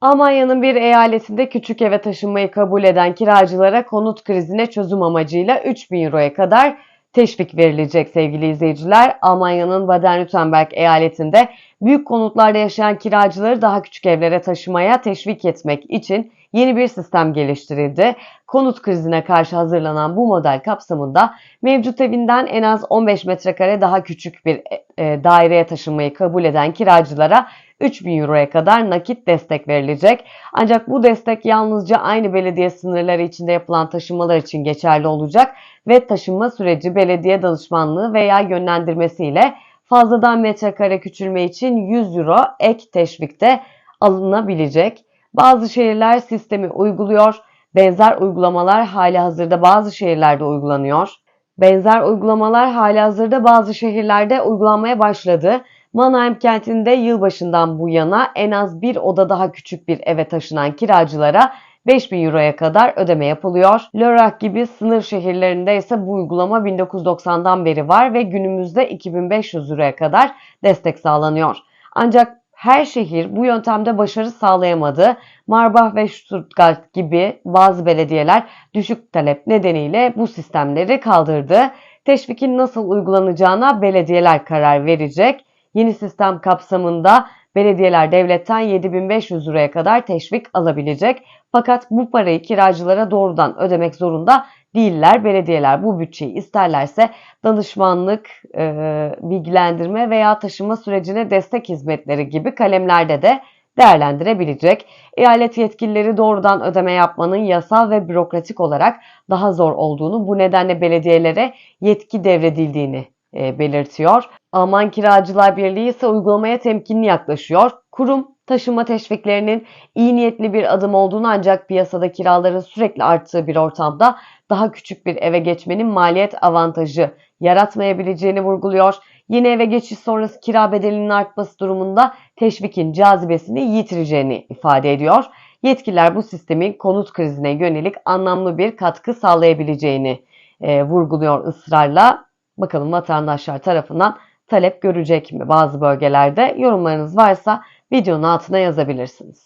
Almanya'nın bir eyaletinde küçük eve taşınmayı kabul eden kiracılara konut krizine çözüm amacıyla 3000 euroya kadar teşvik verilecek sevgili izleyiciler. Almanya'nın Baden-Württemberg eyaletinde büyük konutlarda yaşayan kiracıları daha küçük evlere taşımaya teşvik etmek için yeni bir sistem geliştirildi. Konut krizine karşı hazırlanan bu model kapsamında mevcut evinden en az 15 metrekare daha küçük bir e, daireye taşınmayı kabul eden kiracılara 3000 euroya kadar nakit destek verilecek. Ancak bu destek yalnızca aynı belediye sınırları içinde yapılan taşınmalar için geçerli olacak ve taşınma süreci belediye danışmanlığı veya yönlendirmesiyle fazladan metrekare küçülme için 100 euro ek teşvikte alınabilecek. Bazı şehirler sistemi uyguluyor. Benzer uygulamalar hali hazırda bazı şehirlerde uygulanıyor. Benzer uygulamalar hali hazırda bazı şehirlerde uygulanmaya başladı. Mannheim kentinde yılbaşından bu yana en az bir oda daha küçük bir eve taşınan kiracılara 5000 euroya kadar ödeme yapılıyor. Lörrach gibi sınır şehirlerinde ise bu uygulama 1990'dan beri var ve günümüzde 2500 euroya kadar destek sağlanıyor. Ancak her şehir bu yöntemde başarı sağlayamadı. Marbach ve Stuttgart gibi bazı belediyeler düşük talep nedeniyle bu sistemleri kaldırdı. Teşvikin nasıl uygulanacağına belediyeler karar verecek. Yeni sistem kapsamında belediyeler devletten 7500 liraya kadar teşvik alabilecek. Fakat bu parayı kiracılara doğrudan ödemek zorunda değiller. Belediyeler bu bütçeyi isterlerse danışmanlık, e, bilgilendirme veya taşıma sürecine destek hizmetleri gibi kalemlerde de değerlendirebilecek. Eyalet yetkilileri doğrudan ödeme yapmanın yasal ve bürokratik olarak daha zor olduğunu, bu nedenle belediyelere yetki devredildiğini belirtiyor. Alman Kiracılar Birliği ise uygulamaya temkinli yaklaşıyor. Kurum taşıma teşviklerinin iyi niyetli bir adım olduğunu ancak piyasada kiraların sürekli arttığı bir ortamda daha küçük bir eve geçmenin maliyet avantajı yaratmayabileceğini vurguluyor. Yeni eve geçiş sonrası kira bedelinin artması durumunda teşvikin cazibesini yitireceğini ifade ediyor. Yetkililer bu sistemin konut krizine yönelik anlamlı bir katkı sağlayabileceğini e, vurguluyor ısrarla. Bakalım vatandaşlar tarafından talep görecek mi bazı bölgelerde? Yorumlarınız varsa videonun altına yazabilirsiniz.